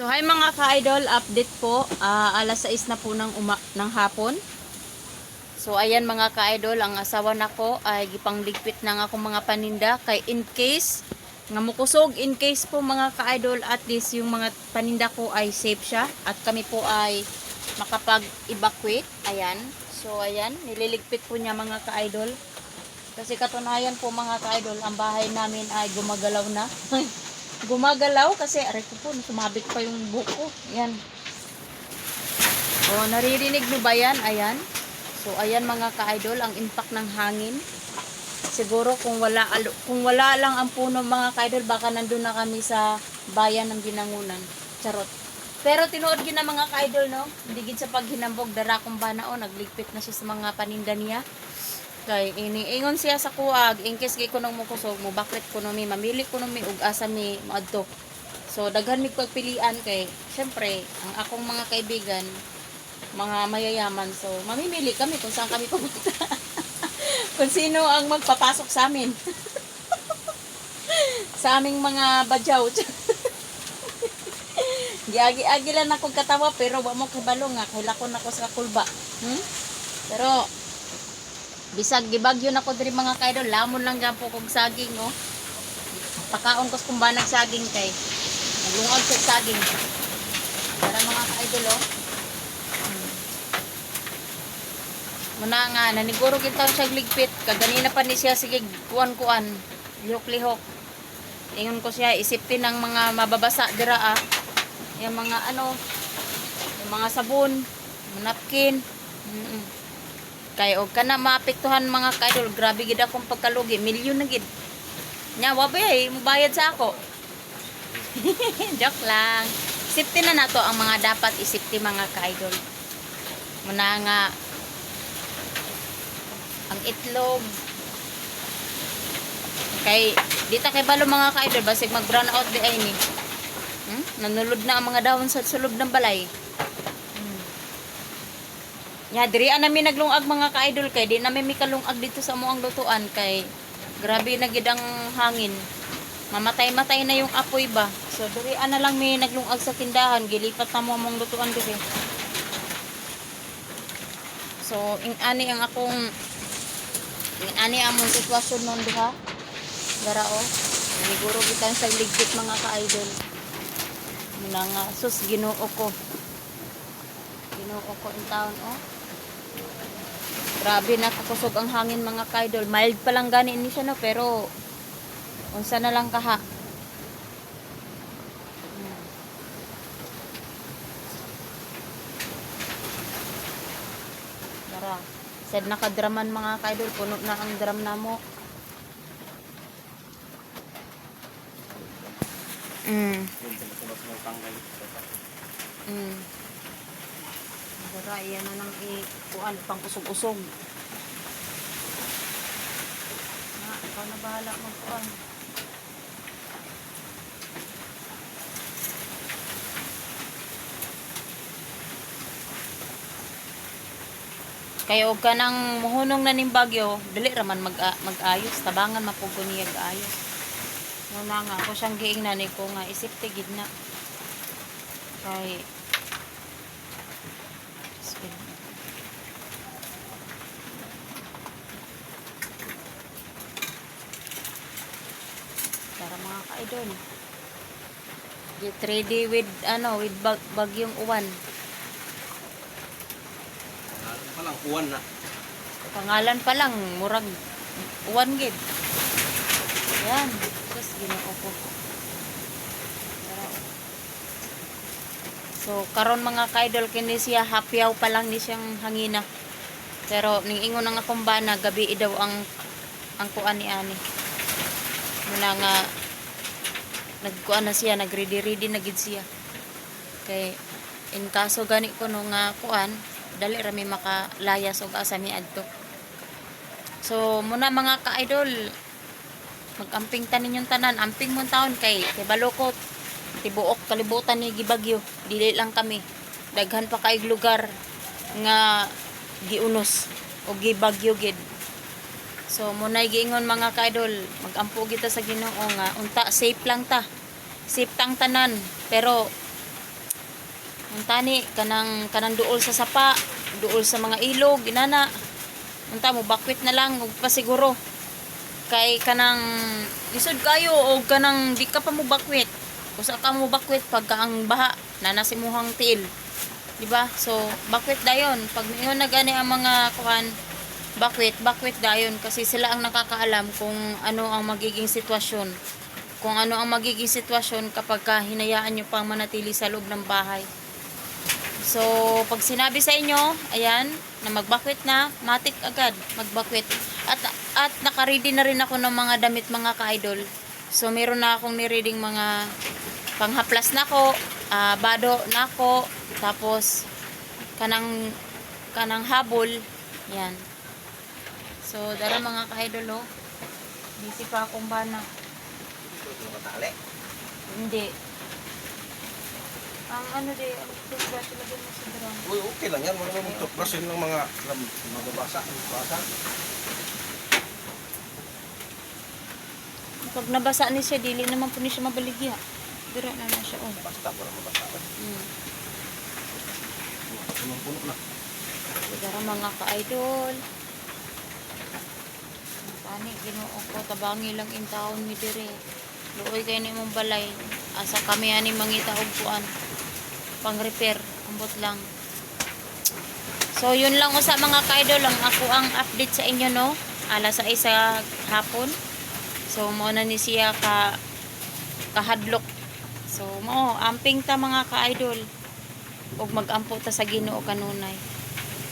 So hi mga ka-idol, update po. Ah, alas 6 na po ng, uma- ng hapon. So ayan mga ka-idol, ang asawa nako ay gipangligpit na nga akong mga paninda kay in case nga mukusog in case po mga ka-idol at least yung mga paninda ko ay safe siya at kami po ay makapag-evacuate. Ayan. So ayan, nililigpit po niya mga ka-idol. Kasi katunayan po mga ka-idol, ang bahay namin ay gumagalaw na. gumagalaw kasi aray ko po, sumabit pa yung buko. Yan. O, naririnig nyo ba yan? Ayan. So, ayan mga ka-idol, ang impact ng hangin. Siguro kung wala, kung wala lang ang puno mga ka-idol, baka nandun na kami sa bayan ng Binangunan. Charot. Pero tinuod gina mga ka-idol, no? Hindi gid sa paghinambog, dara kong banao, nagligpit na siya sa mga paninda niya. Kay iniingon siya sa kuag, in kay kunong mo kusog, mo baklit ko mi, mamili ko mi ug asa mi maadto. So daghan mi pagpilian kay syempre ang akong mga kaibigan mga mayayaman. So mamimili kami kung saan kami pupunta. kung sino ang magpapasok sa amin. sa aming mga badyaw. Giagi-agi lang akong katawa pero wa mo kabalo nga kailakon ako sa kulba. Hmm? Pero bisag gibagyo na ko diri mga kaidol. Lamon lang gyud po kog saging oh. Pakaon ko kung banag saging kay naglungag sa saging. Para mga kaidol oh. Hmm. muna nga naniguro taon siya ligpit. Kaganina pa ni siya sige kuan-kuan. Lihok-lihok. Ingon ko siya isipin ng mga mababasa dira ah. Yung mga ano yung mga sabon napkin. Mm kay og kana maapektuhan mga kaidol. Grabe gid akong pagkalugi. Milyon na gid. Nya wa ba eh mubayad sa ako. Joke lang. Safety na nato ang mga dapat isipti mga kaidol. Muna nga ang itlog. Kay dita kay balo mga kaidol basig mag brown out di ay ni. Hmm? nanulod na ang mga dahon sa sulod ng balay Ya, diri ana mi naglungag mga ka-idol kay di namin mi kalungag dito sa moang lutuan kay grabe na gid ang hangin. Mamatay-matay na yung apoy ba. So diri ana lang mi naglungag sa tindahan gilipat na mo among lutuan diri. So ing ani ang akong ing ani among sitwasyon nun diha. Dara o. Siguro bitan sa ligpit mga ka-idol. Muna nga sus Ginoo ko. Ginoo ko in town oh. Grabe nakakusog ang hangin mga kaidol. Mild pa lang gani ini siya no, pero unsa na lang kaha. Tara. Said nakadraman mga kaidol, puno na ang drum na mo. Mm. Mm. Dara, iyan na nang ikuan, pang usog-usog. Na, ikaw na bahala magkuan. Kaya og ka nang muhunong na ning bagyo, dili raman mag mag-ayos, tabangan mapugo niya ayos. Muna nga ako siyang giingnan ko nga isip tigid na. Kay Spin. Para ka-idol. Get ready with ano, with bag bagyong uwan. Palang uwan na. Pangalan pa lang, murag uwan gid. Yan. Tapos ginoo ko. Tara, oh. So, karon mga ka-idol, kini siya hapyaw pa lang ni siyang hangina. Pero, ning ingon nga akong bana, gabi daw ang ang kuan ni ani. Muna nga, nagkuan na siya, nagready-ready na gid siya. Kay, in kaso gani ko no nga kuan, dali rami makalayas og asa mi adto. So, muna mga ka-idol, magamping tanin yung tanan, amping mong taon kay, kay balokot, tibuok kalibutan ni gibagyo. Dili lang kami. Daghan pa kay lugar nga giunos o gibagyo gid so munay giingon mga kaidol magampo kita sa Ginoo nga unta safe lang ta safe tang tanan pero Ang tani kanang kanang duol sa sapa, duol sa mga ilog, inana. Unta mo bakwit na lang ug pasiguro. Kay kanang lisod kayo o kanang di ka pa mo bakwit. Usa ka mo bakwit pagka ang baha nanasimuhang tiil. Di ba? So bakwit dayon. Pag niyon na gani ang mga kuan bakwit, bakwit dayon kasi sila ang nakakaalam kung ano ang magiging sitwasyon. Kung ano ang magiging sitwasyon kapag ka hinayaan nyo pang manatili sa loob ng bahay. So, pag sinabi sa inyo, ayan, na magbakwit na, matik agad, magbakwit. At, at nakaready na rin ako ng mga damit mga ka-idol. So, meron na akong nireading mga panghaplas na ko, ah, bado na ko, tapos kanang kanang habol, yan. So, dara mga ka-idol, oh. Busy pa akong bana. Hindi. Ang ano di, ang toothbrush lagyan mo sa drum. Uy, okay lang yan. Wala mo toothbrushin ng mga mababasa. Mababasa. Pag nabasa ni siya, dili naman po ni siya mabaligya. Dira na na siya, oh. Basta, wala mabasa. Mm. Puno na. Dara mga ka-idol. Tani, ginoo ko, tabangi lang in taon mi dire. Luoy kayo ni mong balay. Asa kami ani mangita og kuan. Pang repair, ambot lang. So, yun lang usa mga ka-idol lang ako ang update sa inyo no. Alas sa isa hapon. So, mo na ni siya ka kahadlok. So, mo amping ta mga ka-idol. ug magampo ta sa Ginoo kanunay.